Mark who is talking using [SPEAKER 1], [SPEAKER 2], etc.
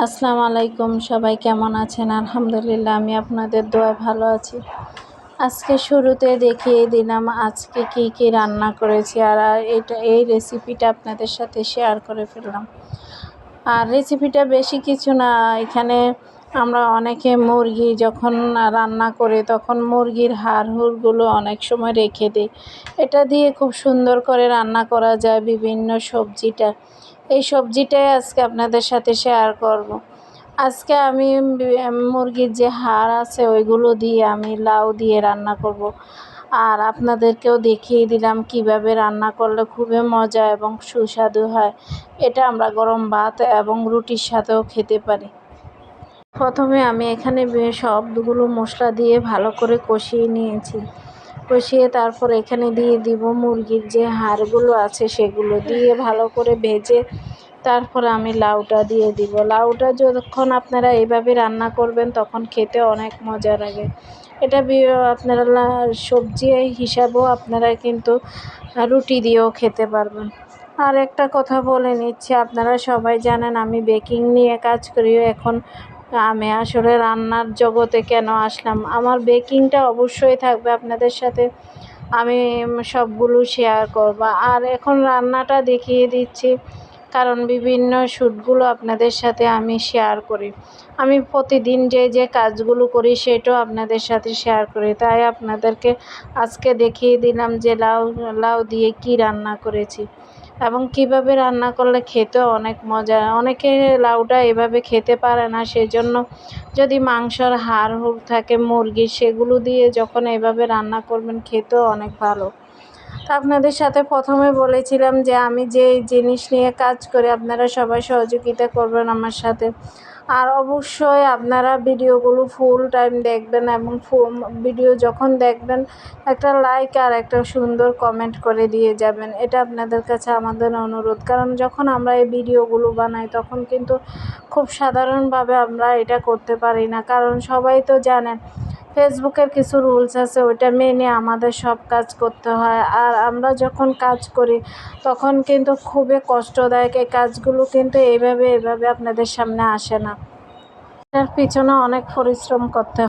[SPEAKER 1] আসসালামু আলাইকুম, সবাই কেমন আছেন? আলহামদুলিল্লাহ, আমি আপনাদের দোয়া ভালো আছি। আজকে শুরুতে দেখিয়ে দিলাম আজকে কি কি রান্না করেছি আর এটা, এই রেসিপিটা আপনাদের সাথে শেয়ার করে ফেললাম। আর রেসিপিটা বেশি কিছু না, এখানে আমরা অনেকে মুরগি যখন রান্না করে, তখন মুরগির হাড় হুড়গুলো অনেক সময় রেখে দিই। এটা দিয়ে খুব সুন্দর করে রান্না করা যায় বিভিন্ন সবজিটা। এই সবজিটাই আজকে আপনাদের সাথে শেয়ার করব। আজকে আমি মুরগির যে হাড় আছে, ওইগুলো দিয়ে আমি লাউ দিয়ে রান্না করব। আর আপনাদেরকেও দেখিয়ে দিলাম কীভাবে রান্না করলে খুবই মজা এবং সুস্বাদু হয় এটা আমরা গরম ভাত এবং রুটির সাথেও খেতে পারি প্রথমে আমি এখানে সবগুলো মশলা দিয়ে ভালো করে কষিয়ে নিয়েছি কষিয়ে তারপর এখানে দিয়ে দিব মুরগির যে হাড়গুলো আছে সেগুলো দিয়ে ভালো করে ভেজে তারপর আমি লাউটা দিয়ে দিব। লাউটা যখন আপনারা এইভাবে রান্না করবেন তখন খেতে অনেক মজা লাগে। এটা আপনারা সবজি হিসাবেও আপনারা কিন্তু রুটি দিয়েও খেতে পারবেন। আর একটা কথা বলে নিচ্ছি, আপনারা সবাই জানেন আমি বেকিং নিয়ে কাজ করি এখন আমি আসলে রান্নার জগতে কেন আসলাম? আমার বেকিংটা অবশ্যই থাকবে আপনাদের সাথে। আমি সবগুলো শেয়ার করব। আর এখন রান্নাটা দেখিয়ে দিচ্ছি। কারণ বিভিন্ন শ্যুটগুলো আপনাদের সাথে আমি শেয়ার করি। আমি প্রতিদিন যে যে কাজগুলো করি সেটাও আপনাদের সাথে শেয়ার করি। তাই আপনাদেরকে আজকে দেখিয়ে দিলাম যে লাউ লাউ দিয়ে কি রান্না করেছি এবং কীভাবে রান্না করলে খেতেও অনেক মজা। অনেকে লাউটা এভাবে খেতে পারে না, সেজন্য যদি মাংসর হাড় হুড় থাকে মুরগি সেগুলো দিয়ে যখন এভাবে রান্না করবেন, খেতেও অনেক ভালো। আপনাদের সাথে প্রথমে বলেছিলাম যে আমি যে জিনিস নিয়ে কাজ করি, আপনারা সবাই সহযোগিতা করবেন আমার সাথে। আর অবশ্যই আপনারা ভিডিওগুলো ফুল টাইম দেখবেন এবং ভিডিও যখন দেখবেন, একটা লাইক আর একটা সুন্দর কমেন্ট করে দিয়ে যাবেন। এটা আপনাদের কাছে আমাদের অনুরোধ। কারণ যখন আমরা এই ভিডিওগুলো বানাই, তখন কিন্তু খুব সাধারণভাবে আমরা এটা করতে পারি না। কারণ সবাই তো জানেন ফেসবুকের কিছু রুলস আছে, ওইটা মেনে আমাদের সব কাজ করতে হয়। আর আমরা যখন কাজ করি, তখন কিন্তু খুবই কষ্টদায়ক এই কাজগুলো কিন্তু এইভাবে এইভাবে আপনাদের সামনে আসে না। এটার পিছনে অনেক পরিশ্রম করতে